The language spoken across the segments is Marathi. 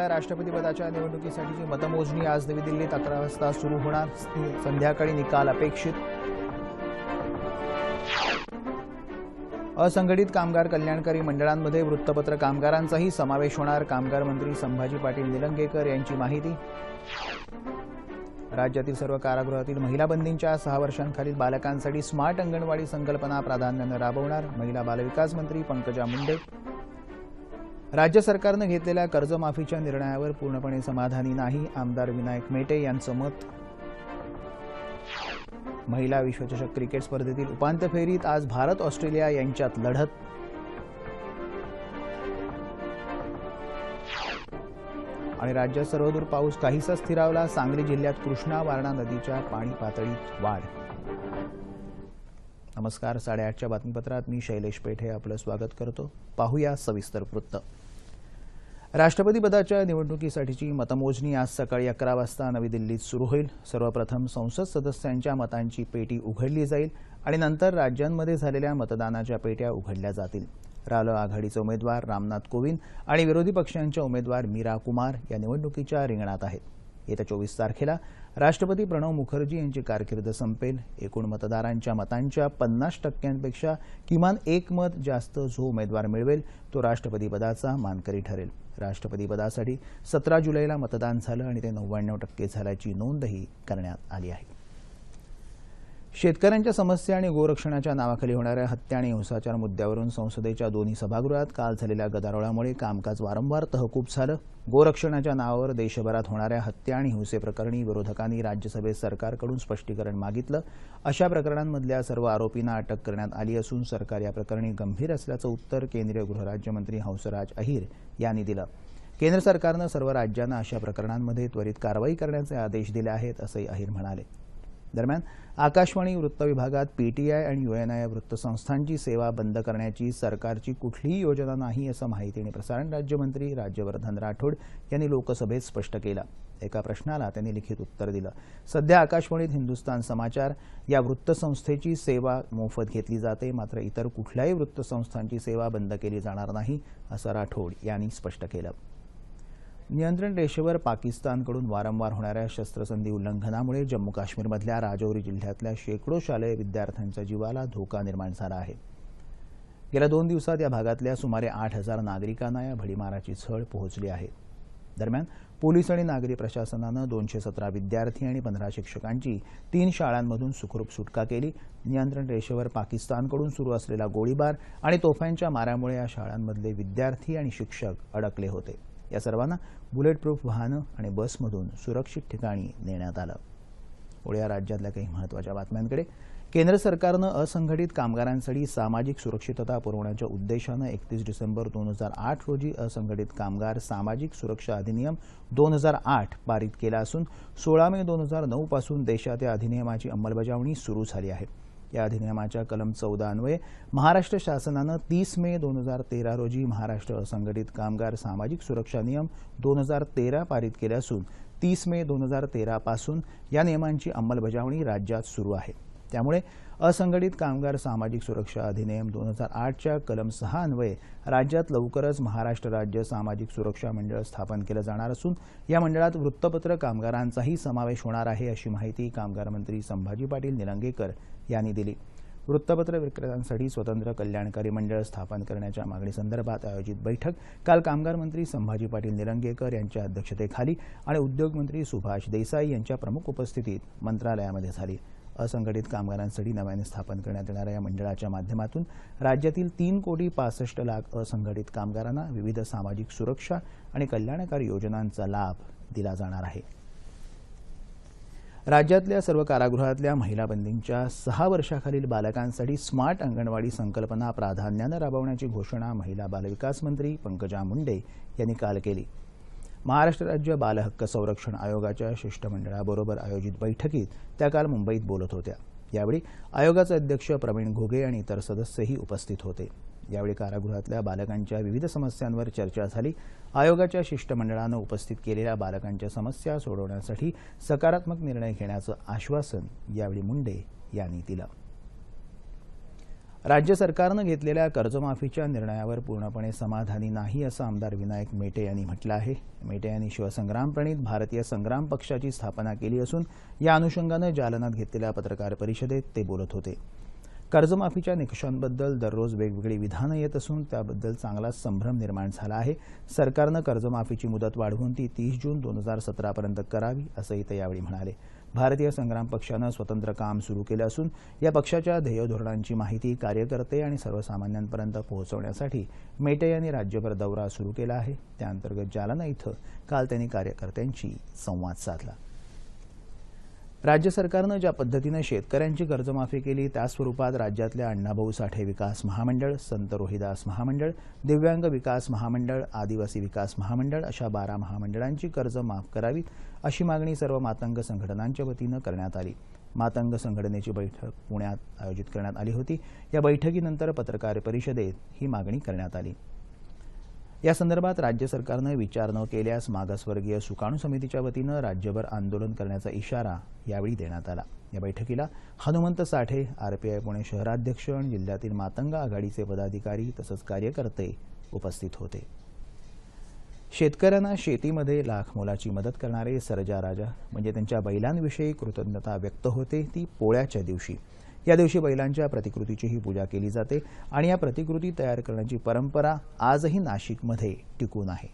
सतराव्या राष्ट्रपतीपदाच्या निवडणुकीसाठीची मतमोजणी आज नवी दिल्लीत अकरा वाजता सुरू होणार संध्याकाळी निकाल अपेक्षित. असंघटित कामगार कल्याणकारी मंडळांमध्ये वृत्तपत्र कामगारांचाही समावेश होणार कामगार मंत्री संभाजी पाटील निलंगेकर यांची माहिती. राज्यातील सर्व कारागृहातील महिला बंदींच्या सहा वर्षांखालील बालकांसाठी स्मार्ट अंगणवाडी संकल्पना प्राधान्यानं राबवणार महिला बालविकास मंत्री पंकजा मुंडे. राज्य सरकारनं घेतलेल्या कर्जमाफीच्या निर्णयावर पूर्णपणे समाधानी नाही आमदार विनायक मेटे यांचं मत. महिला विश्वचषक क्रिकेट स्पर्धेतील उपांत्य फेरीत आज भारत ऑस्ट्रेलिया यांच्यात लढत. आणि राज्यात सर्वदूर पाऊस काहीसा स्थिरावला सांगली जिल्ह्यात कृष्णा वारणा नदीच्या पाणी पातळीत वाढ. नमस्कार साडेआठच्या बातमीपत्रात मी शैलेश पेठे आपलं स्वागत करतो. पाहूया सविस्तर वृत्त. राष्ट्रपतीपदाच्या निवडणुकीसाठीची मतमोजणी आज सकाळी अकरा वाजता नवी दिल्लीत सुरू होईल. सर्वप्रथम संसद सदस्यांच्या मतांची पेटी उघडली जाईल आणि नंतर राज्यांमध्ये झालेल्या मतदानाच्या पेट्या उघडल्या जातील. रालो आघाडीचे उमेदवार रामनाथ कोविंद आणि विरोधी पक्षांच्या उमेदवार मीरा कुमार या निवडणुकीच्या रिंगणात आहेत. येत्या चोवीस तारखेला राष्ट्रपती प्रणव मुखर्जी यांची कारकीर्द संपेल. एकूण मतदारांच्या मतांच्या पन्नास टक्क्यांपेक्षा किमान एक मत जास्त जो उमेदवार मिळवेल तो राष्ट्रपतीपदाचा मानकरी ठरेल. राष्ट्रपतीपदासाठी सतरा जुलैला मतदान झालं आणि ते नव्याण्णव टक्के झाल्याची नोंदही करण्यात आली आहे. शेतकऱ्यांच्या समस्या आणि गोरक्षणाच्या नावाखाली होणाऱ्या हत्या आणि हिंसाचार मुद्द्यावरून संसदेच्या दोन्ही सभागृहात काल झालेल्या गदारोळामुळे कामकाज वारंवार तहकूब झालं. गोरक्षणाच्या नावावर देशभरात होणाऱ्या हत्या आणि हिंसेप्रकरणी विरोधकांनी राज्यसभेत सरकारकडून स्पष्टीकरण मागितलं. अशा प्रकरणांमधल्या सर्व आरोपींना अटक करण्यात आली असून सरकार या प्रकरणी गंभीर असल्याचं उत्तर केंद्रीय गृहराज्यमंत्री हंसराज अहिर यांनी दिलं. केंद्र सरकारनं सर्व राज्यांना अशा प्रकरणांमध्ये त्वरित कारवाई करण्याचे आदेश दिले आहेत असंही अहिर म्हणाले. दरम्यान आकाशवाणी वृत्त विभागात पीटीआय आणि युएनआय वृत्तसंस्थांची सेवा बंद करण्याची सरकारची कुठलीही योजना नाही असं माहिती आणि प्रसारण राज्यमंत्री राज्यवर्धन राठोड यांनी लोकसभेत स्पष्ट केलं. एका प्रश्नाला त्यांनी लिखित उत्तर दिलं. सध्या आकाशवाणीत हिंदुस्तान समाचार या वृत्तसंस्थेची सेवा मोफत घेतली जाते मात्र इतर कुठल्याही वृत्तसंस्थांची सेवा बंद केली जाणार नाही असं राठोड यांनी स्पष्ट केलं. नियंत्रण रेषेवर पाकिस्तानकडून वारंवार होणाऱ्या शस्त्रसंधी उल्लंघनामुळे जम्मू काश्मीरमधल्या राजौरी जिल्ह्यातल्या शेकडो शालेय विद्यार्थ्यांच्या जीवाला धोका निर्माण झाला आहे. गेल्या दोन दिवसात या भागातल्या सुमारे आठ हजार नागरिकांना या भडीमाराची झळ पोहोचली आहे. दरम्यान पोलीस आणि नागरी प्रशासनानं दोनशे सतरा विद्यार्थी आणि पंधरा शिक्षकांची तीन शाळांमधून सुखरूप सुटका केली. नियंत्रण रेषेवर पाकिस्तानकडून सुरू असलेला गोळीबार आणि तोफ्यांच्या माऱ्यामुळे या शाळांमधले विद्यार्थी आणि शिक्षक अडकले होते. या सर्वांना बुलेट प्रूफ वाहनं आणि बसमधून सुरक्षित ठिकाणी नेण्यात आलं. पुढे या राज्यातल्या काही महत्त्वाच्या बातम्यांकडे. केंद्र सरकारनं असंघटित कामगारांसाठी सामाजिक सुरक्षितता पुरवण्याच्या उद्देशानं एकतीस डिसेंबर दोन हजार आठ रोजी असंघटित कामगार सामाजिक सुरक्षा अधिनियम दोन हजार आठ पारित केला असून सोळा मे दोन हजार नऊ पासून देशात या अधिनियमाची अंमलबजावणी सुरू झाली आहे. या अधिनियमाच्या कलम चौदा अन्वये महाराष्ट्र शासनानं तीस मे दोन हजार तेरा रोजी महाराष्ट्र असंघटित कामगार सामाजिक सुरक्षा नियम दोन हजार तेरा पारित केले असून तीस मे दोन हजार तेरापासून या नियमांची अंमलबजावणी राज्यात सुरू आहे. त्यामुळे असंघटित कामगार सामाजिक सुरक्षा अधिनियम दोन हजार आठच्या कलम सहा अन्वये राज्यात लवकरच महाराष्ट्र राज्य सामाजिक सुरक्षा मंडळ स्थापन केलं जाणार असून या मंडळात वृत्तपत्र कामगारांचाही समावेश होणार आहे अशी माहिती कामगार मंत्री संभाजी पाटील निलंगेकर यांनी दिली. वृत्तपत्र विक्रेत्यांसाठी स्वतंत्र कल्याणकारी मंडळ स्थापन करण्याच्या मागणीसंदर्भात आयोजित बैठक काल कामगार मंत्री संभाजी पाटील निलंगेकर यांच्या अध्यक्षतेखाली आणि उद्योगमंत्री सुभाष देसाई यांच्या प्रमुख उपस्थितीत मंत्रालयामध्ये झाली. असंघटित कामगारांसाठी नव्याने स्थापन करण्यात येणाऱ्या या मंडळाच्या माध्यमातून राज्यातील तीन कोटी पासष्ट लाख असंघटित कामगारांना विविध सामाजिक सुरक्षा आणि कल्याणकारी योजनांचा लाभ दिला जाणार आहे. राज्यातल्या सर्व कारागृहातल्या महिला बंदींच्या सहा वर्षाखालील बालकांसाठी स्मार्ट अंगणवाडी संकल्पना प्राधान्यानं राबवण्याची घोषणा महिला बालविकास मंत्री पंकजा मुंडे यांनी काल केली. महाराष्ट्र राज्य बालहक्क संरक्षण आयोगाच्या शिष्टमंडळाबरोबर आयोजित बैठकीत त्या काल मुंबईत बोलत होत्या. यावेळी आयोगाचे अध्यक्ष प्रवीण घोगे आणि इतर सदस्यही उपस्थित होते. यावेळी कारागृहातल्या बालकांच्या विविध समस्यांवर चर्चा झाली. आयोगाच्या शिष्टमंडळानं उपस्थित केलेल्या बालकांच्या समस्या सोडवण्यासाठी सकारात्मक निर्णय घेण्याचं आश्वासन यावेळी मुंडे यांनी दिलं. राज्य सरकारनं घेतलेल्या कर्जमाफीच्या निर्णयावर पूर्णपणे समाधानी नाही असं आमदार विनायक मेटे यांनी म्हटलं आहे. मेटे यांनी शिवसंग्राम प्रणित भारतीय संग्राम पक्षाची स्थापना केली असून या अनुषंगानं जालनात घेतलेल्या पत्रकार परिषदेत ते बोलत होते. कर्जमाफीच्या निकषांबद्दल दररोज वेगवेगळी विधानं येत असून त्याबद्दल चांगलाच संभ्रम निर्माण झाला आहे. सरकारनं कर्जमाफीची मुदत वाढवून ती तीस जून दोन हजार सतरापर्यंत करावी असंही ते यावेळी म्हणाले. भारतीय संग्राम पक्षानं स्वतंत्र काम सुरू केलं असून या पक्षाच्या ध्येय धोरणांची माहिती कार्यकर्ते आणि सर्वसामान्यांपर्यंत पोहोचवण्यासाठी मेटे यांनी राज्यभर दौरा सुरू केला आहे. त्याअंतर्गत जालना इथं काल त्यांनी कार्यकर्त्यांशी संवाद साधला. राज्य सरकारनं ज्या पद्धतीनं शेतकऱ्यांची कर्जमाफी केली त्या स्वरूपात राज्यातल्या अण्णाभाऊ साठे विकास महामंडळ संत रोहिदास महामंडळ दिव्यांग विकास महामंडळ आदिवासी विकास महामंडळ अशा बारा महामंडळांची कर्ज माफ करावीत अशी मागणी सर्व मातंग संघटनांच्या वतीनं करण्यात आली. मातंग संघटनेची बैठक पुण्यात आयोजित करण्यात आली होती. या बैठकीनंतर पत्रकार परिषदेत ही मागणी करण्यात आली. या संदर्भात राज्य सरकारनं विचार न केल्यास मागासवर्गीय सुकाणू समितीच्या वतीनं राज्यभर आंदोलन करण्याचा इशारा यावेळी देण्यात आला. या बैठकीला हनुमंत साठे आरपीआय पुणे शहराध्यक्ष आणि जिल्ह्यातील मातंग आघाडीचे पदाधिकारी तसंच कार्यकर्ते उपस्थित होते. शेतकऱ्यांना शेतीमध्ये लाख मोलाची मदत करणारे सरजा राजा म्हणजे त्यांच्या बैलांविषयी कृतज्ञता व्यक्त होते ती पोळ्याच्या दिवशी. या दिवशी बैलांच्या प्रतिकृतीचीही पूजा केली जाते आणि या प्रतिकृती तयार करण्याची परंपरा आजही नाशिकमध्ये टिकून आहे.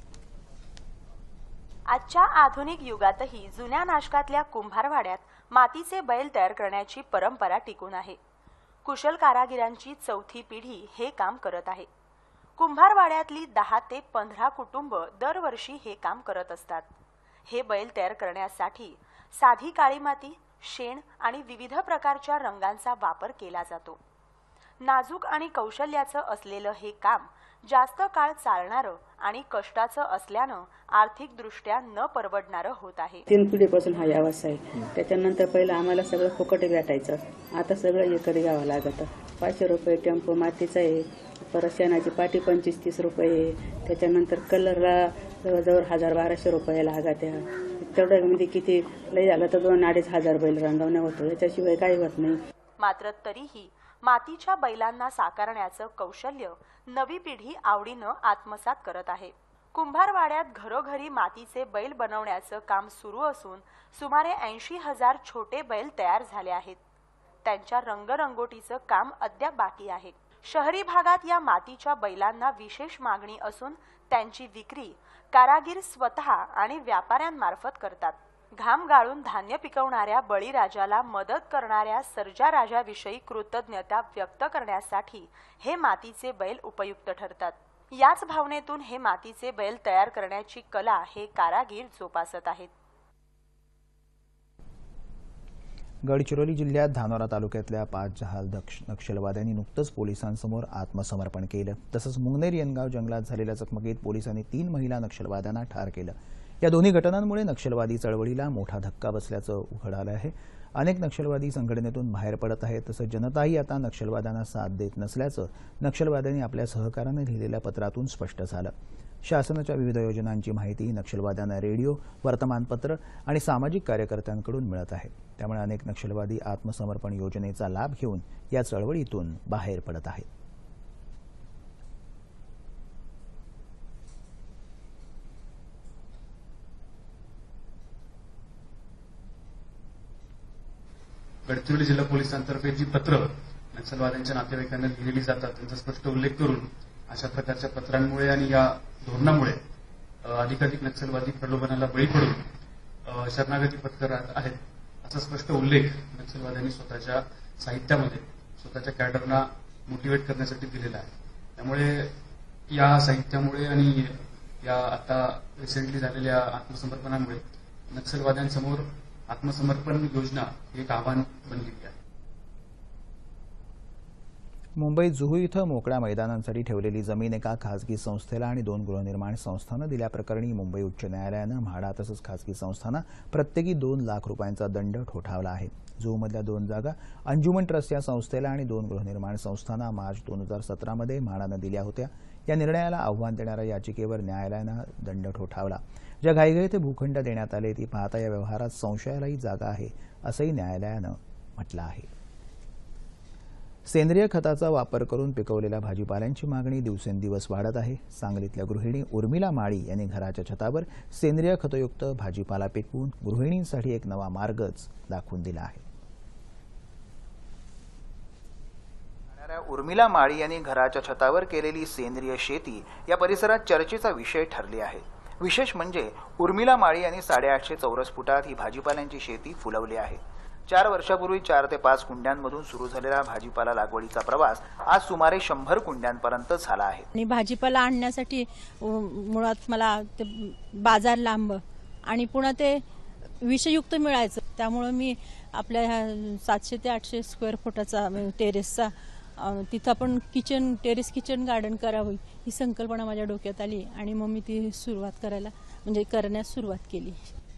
आजच्या आधुनिक युगातही जुन्या नाशकातल्या कुंभारवाड्यात मातीचे बैल तयार करण्याची परंपरा टिकून आहे. कुशल कारागिरांची चौथी पिढी हे काम करत आहे. कुंभारवाड्यातली दहा ते पंधरा कुटुंब दरवर्षी हे काम करत असतात. हे बैल तयार करण्यासाठी साधी काळी माती शेण आणि विविध प्रकारच्या रंगांचा वापर केला जातो. नाजूक आणि कौशल्याचं असलेलं हे काम जास्त काळ चालणारं आणि कष्टाचं असल्यानं आर्थिकदृष्ट्या न परवडणारं होत आहे. तीन पिढीपासून हा व्यवसाय त्याच्यानंतर पहिलं आम्हाला सगळं फुकट भेटायचं. आता सगळं विकत घ्यावं लागतं. पाचशे रुपये टेम्पो मातीचा आहे. परत शेणाची पाटी पंचवीस तीस रुपये आहे. त्याच्यानंतर कलरला जवळजवळ हजार बाराशे रुपये लागत्या. तेवढं म्हणजे किती लय झालं तर दोन अडीच हजार बैल रंगवण्या होतो. याच्याशिवाय काही होत नाही. मात्र तरीही मातीच्या बैलांना साकारण्याचं कौशल्य नवी पिढी आवडीनं आत्मसात करत आहे. कुंभारवाड्यात घरोघरी मातीचे बैल बनवण्याचं काम सुरू असून सुमारे ऐंशी हजार छोटे बैल तयार झाले आहेत. त्यांच्या रंगरंगोटीचं काम अद्याप बाकी आहे. शहरी भागात या मातीच्या बैलांना विशेष मागणी असून त्यांची विक्री कारागीर स्वतः आणि व्यापाऱ्यांमार्फत करतात. घाम गाळून धान्य पिकवणाऱ्या बळीराजाला मदत करणाऱ्या सर्जा राजाविषयी कृतज्ञता व्यक्त करण्यासाठी हे मातीचे बैल उपयुक्त ठरतात. याच भावनेतून हे मातीचे बैल तयार करण्याची कला हे कारागीर जोपासत आहेत. गडचिरोली जिल्ह्यात धानोरा तालुक्यातल्या पाच जहाल दक्ष नक्षलवाद्यांनी नुकतंच पोलिसांसमोर आत्मसमर्पण केलं. तसंच मुंगनेर यनगाव जंगलात झालेल्या चकमकीत पोलिसांनी तीन महिला नक्षलवाद्यांना ठार केलं. या दोन्ही घटनांमुळे नक्षलवादी चळवळीला मोठा धक्का बसल्याचं उघड आलं आहे. अनेक नक्षलवादी संघटनेतून बाहेर पडत आहेत तसंच जनताही आता नक्षलवाद्यांना साथ देत नसल्याचं नक्षलवाद्यांनी आपल्या सहकारानं लिहिलेल्या पत्रातून स्पष्ट झालं. शासनाच्या विविध योजनांची माहिती नक्षलवाद्यांना रेडिओ वर्तमानपत्र आणि सामाजिक कार्यकर्त्यांकडून मिळत आहे. त्यामुळे अनेक नक्षलवादी आत्मसमर्पण योजनेचा लाभ घेऊन या चळवळीतून बाहेर पडत आहेत. गडचिरोली जिल्हा पोलिसांतर्फे जी पत्र नक्षलवाद्यांच्या नातेवाईकांना लिहिलेली जातात त्यांचा स्पष्ट उल्लेख करून अशा प्रकारच्या पत्रांमुळे आणि या धोरणामुळे अधिकाधिक नक्षलवादी प्रलोभनाला बळी पडून शरणागती पत्करत आहेत असा स्पष्ट उल्लेख नक्षलवाद्यांनी स्वतःच्या साहित्यामध्ये स्वतःच्या कॅडरना मोटिवेट करण्यासाठी दिलेला आहे. त्यामुळे या साहित्यामुळे आणि या आता रिसेंटली झालेल्या आत्मसमर्पणामुळे नक्षलवाद्यांसमोर आत्मसमर्पण योजना एक आव्हान बनलेली आहे. मुंबईत जुहू इथं मोकळ्या मैदानांसाठी ठेवलेली जमीन एका खासगी संस्थेला आणि दोन गृहनिर्माण संस्थांना दिल्याप्रकरणी मुंबई उच्च न्यायालयानं म्हाडा तसंच खासगी संस्थांना प्रत्येकी दोन लाख रुपयांचा दंड ठोठावला आहे. जुहूमधल्या दोन जागा अंजुमन ट्रस्ट या संस्थेला आणि दोन गृहनिर्माण संस्थांना मार्च दोन हजार सतरामध्ये म्हाडानं दिल्या होत्या. या निर्णयाला आव्हान देणाऱ्या याचिकेवर न्यायालयानं दंड ठोठावला. ज्या घाईघाई ते भूखंड देण्यात आले ती पाहता या व्यवहारात संशयालाही जागा आहे असंही न्यायालयानं म्हटलं आहे. सेंद्रिय खताचा वापर करून पिकवलेल्या भाजीपाल्यांची मागणी दिवसेंदिवस वाढत आहे. सांगलीतल्या गृहिणी उर्मिला माळी यांनी घराच्या छतावर सेंद्रिय खतयुक्त भाजीपाला पिकवून गृहिणींसाठी एक नवा मार्गच दाखवून दिला आहे. उर्मिला माळी यांनी घराच्या छतावर केलेली सेंद्रिय शेती या परिसरात चर्चेचा विषय ठरली आहे. विशेष म्हणजे उर्मिला माळी यांनी साडेआठशे चौरस फुटात ही भाजीपाल्यांची शेती फुलवली आहे. चार वर्षापूर्वी चार ते पाच कुंड्यांमधून सुरू झालेला भाजीपाला लागवडीचा प्रवास आज सुमारे शंभर कुंड्यांपर्यंत झाला आहे. आणि भाजीपाला आणण्यासाठी मुळात मला ते बाजार लांब आणि पुन्हा ते विषयुक्त मिळायचं. त्यामुळं मी आपल्या ह्या सातशे ते आठशे स्क्वेअर फुटाचा टेरेसचा तिथं आपण किचन टेरेस किचन गार्डन करावं ही संकल्पना माझ्या डोक्यात आली आणि मग मी ती सुरुवात करायला म्हणजे करण्यास सुरुवात केली.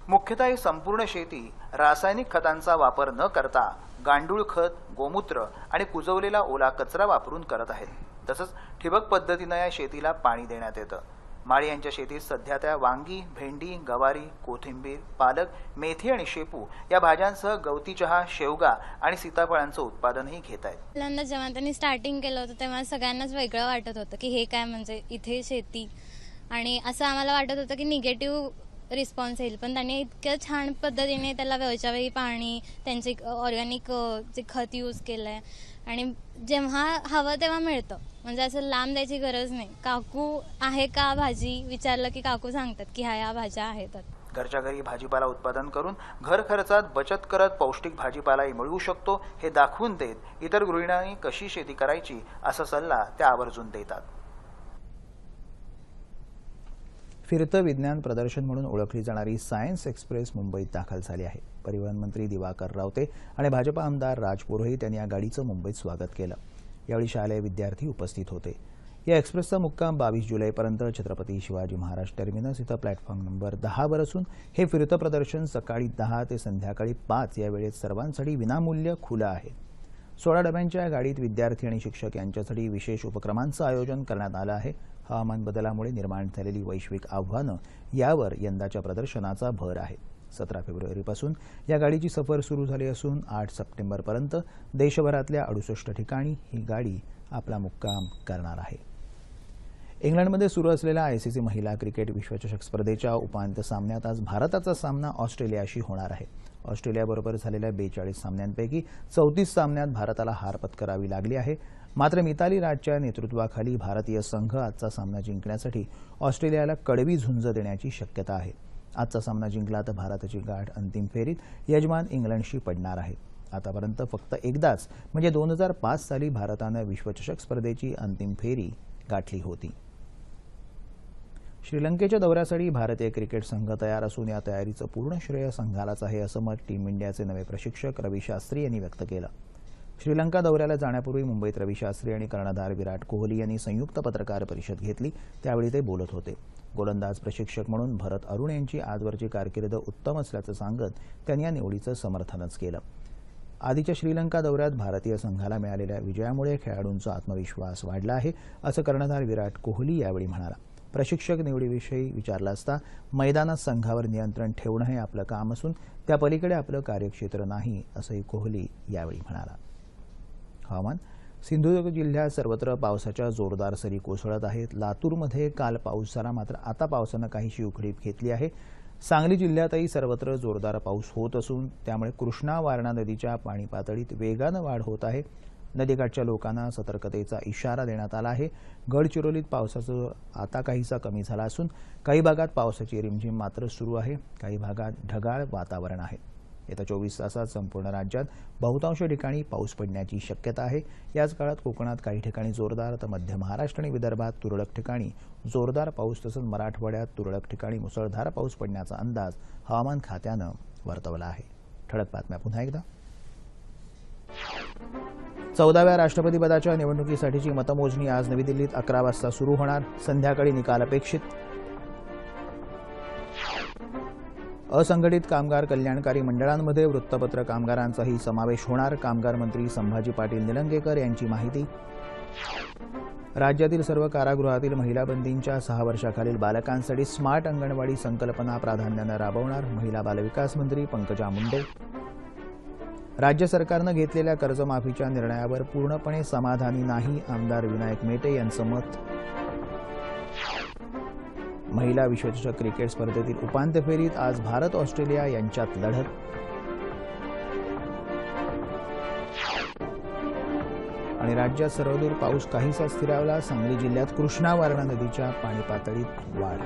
मुख्यतः ही संपूर्ण शेती रासायनिक खतांचा वापर न करता गांडूळ खत गोमूत्र आणि कुजवलेला ओला कचरा वापरून करत आहेत. तसंच ठिबक पद्धतीनं या शेतीला पाणी देण्यात येतं. माळी यांच्या शेतीत सध्या त्या वांगी भेंडी गवारी कोथिंबीर पालक मेथी आणि शेपू या भाज्यांसह गवती चहा शेवगा आणि सीताफळांचं उत्पादनही घेत आहेत. पहिल्यांदा जेव्हा त्यांनी स्टार्टिंग केलं होतं तेव्हा सगळ्यांनाच वेगळं वाटत होतं की हे काय म्हणजे इथे शेती. आणि असं आम्हाला वाटत होतं की निगेटिव्ह रिस्पॉन्स येईल. पण त्यांनी इतक्या छान पद्धतीने त्याला वेळच्या वेळी पाणी त्यांचे ऑर्गॅनिक जे खत यूज केलं आहे आणि जेव्हा हवं तेव्हा मिळतं. म्हणजे असं लांब द्यायची गरज नाही. काकू आहे का भाजी? विचारलं की काकू सांगतात की ह्या या भाज्या आहेत. घरच्या घरी भाजीपाला उत्पादन करून घर खर्चात बचत करत पौष्टिक भाजीपालाही मिळवू शकतो हे दाखवून देत इतर गृहिणींनी कशी शेती करायची असा सल्ला त्या आवर्जून देतात. फिरतं विज्ञान प्रदर्शन म्हणून ओळखली जाणारी सायन्स एक्सप्रेस मुंबईत दाखल झाली आहे. परिवहन मंत्री दिवाकर रावते आणि भाजपा आमदार राज पुरोहित यांनी या गाडीचं मुंबईत स्वागत केलं. यावेळी शालेय विद्यार्थी उपस्थित होते. या एक्सप्रेसचा मुक्काम बावीस जुलैपर्यंत छत्रपती शिवाजी महाराज टर्मिनस इथं प्लॅटफॉर्म नंबर दहावर असून हे फिरतं प्रदर्शन सकाळी दहा ते संध्याकाळी पाच या वेळेत सर्वांसाठी विनामूल्य खुलं आहे. सोळा डब्यांच्या या गाडीत विद्यार्थी आणि शिक्षक यांच्यासाठी विशेष उपक्रमांचं आयोजन करण्यात आलं आहे. हवामान बदलामुळे निर्माण झालेली वैश्विक आव्हानं यावर यंदाच्या प्रदर्शनाचा भर आहे. सतरा फेब्रुवारीपासून. या गाडीची सफर सुरू झाली असून आठ सप्टेंबरपर्यंत देशभरातल्या अडुसष्ट ठिकाणी ही गाडी आपला मुक्काम करणार आहे. इंग्लंडमध्ये सुरू असलेल्या आयसीसी महिला क्रिकेट विश्वचषक स्पर्धेच्या उपांत्य सामन्यात आज भारताचा सामना ऑस्ट्रेलियाशी होणार आहे. ऑस्ट्रेलियाबरोबर झालेल्या बेचाळीस सामन्यांपैकी चौतीस सामन्यात भारताला हार पत्करावी लागली आहे. मात्र मिताली राजच्या नेतृत्वाखाली भारतीय संघ आजचा सामना जिंकण्यासाठी ऑस्ट्रेलियाला कडवी झुंज देण्याची शक्यता आहे. आजचा सामना जिंकला तर भारताची गाठ अंतिम फेरीत यजमान इंग्लंडशी पडणार आहे. आतापर्यंत फक्त एकदाच म्हणजे दोन हजार पाच साली भारतानं विश्वचषक स्पर्धेची अंतिम फेरी गाठली होती. श्रीलंकेच्या दौऱ्यासाठी भारतीय क्रिकेट संघ तयार असून या तयारीचं पूर्ण श्रेय संघालाच आहे असं मत टीम इंडियाचे नवे प्रशिक्षक रवी शास्त्री यांनी व्यक्त केलं. श्रीलंका दौऱ्याला जाण्यापूर्वी मुंबईत रवी शास्त्री आणि कर्णधार विराट कोहली यांनी संयुक्त पत्रकार परिषद घेतली त्यावेळी ते बोलत होते. गोलंदाज प्रशिक्षक म्हणून भरत अरुण यांची आजवरची कारकीर्द उत्तम असल्याचं सांगत त्यांनी या निवडीचं समर्थनच केलं. आधीच्या श्रीलंका दौऱ्यात भारतीय संघाला मिळालेल्या विजयामुळे खेळाडूंचा आत्मविश्वास वाढला आहे असं कर्णधार विराट कोहली यावेळी म्हणाला. प्रशिक्षक निवडीविषयी विचारला असता मैदानात संघावर नियंत्रण ठेवणं हे आपलं काम असून त्या पलीकडे आपलं कार्यक्षेत्र नाही असंही कोहली यावेळी म्हणाला. हवामान? सिंधुदुर्ग जिल्ह्यात सर्वत्र पावसाच्या जोरदार सरी कोसळत आहेत. लातूरमध्ये काल पाऊस झाला मात्र आता पावसानं काहीशी उघडीप घेतली आहे. सांगली जिल्ह्यातही सर्वत्र जोरदार पाऊस होत असून त्यामुळे कृष्णा वारणा नदीच्या पाणी पातळीत वेगानं वाढ होत आहे. नदीकाठच्या लोकांना सतर्कतेचा इशारा देण्यात आला आहे. गडचिरोलीत पावसाचं आता काहीसा कमी झाला असून काही भागात पावसाची रिमझिम मात्र सुरू आहे. काही भागात ढगाळ वातावरण आहे. येत्या चोवीस तासात संपूर्ण राज्यात बहुतांश ठिकाणी पाऊस पडण्याची शक्यता आहे. याच काळात कोकणात काही ठिकाणी जोरदार तर मध्य महाराष्ट्र आणि विदर्भात तुरळक ठिकाणी जोरदार पाऊस तसंच मराठवाड्यात तुरळक ठिकाणी मुसळधार पाऊस पडण्याचा अंदाज हवामान खात्यानं वर्तवला आहे. ठळक बातम्या पुन्हा एकदा. चौदाव्या राष्ट्रपतीपदाच्या निवडणुकीसाठीची मतमोजणी आज नवी दिल्लीत अकरा वाजता सुरू होणार. संध्याकाळी निकाल अपेक्षित. असंघटित कामगार कल्याणकारी मंडळांमध्ये वृत्तपत्र कामगारांचाही समावेश होणार. कामगार मंत्री संभाजी पाटील निलंगेकर यांची माहिती. राज्यातील सर्व कारागृहातील महिला बंदींच्या सहा वर्षाखालील बालकांसाठी स्मार्ट अंगणवाडी संकल्पना प्राधान्यानं राबवणार महिला बालविकास मंत्री पंकजा मुंडे. राज्य सरकारनं घेतलेल्या कर्जमाफीच्या निर्णयावर पूर्णपणे समाधानी नाही आमदार विनायक मेटे यांचं मत. महिला विश्वचषक क्रिकेट स्पर्धेतील उपांत्य फेरीत आज भारत ऑस्ट्रेलिया यांच्यात लढत. आणि राज्यात सर्वदूर पाऊस काहीसा स्थिरावला सांगली जिल्ह्यात कृष्णा वारणा नदीच्या पाणी पातळीत वाढ.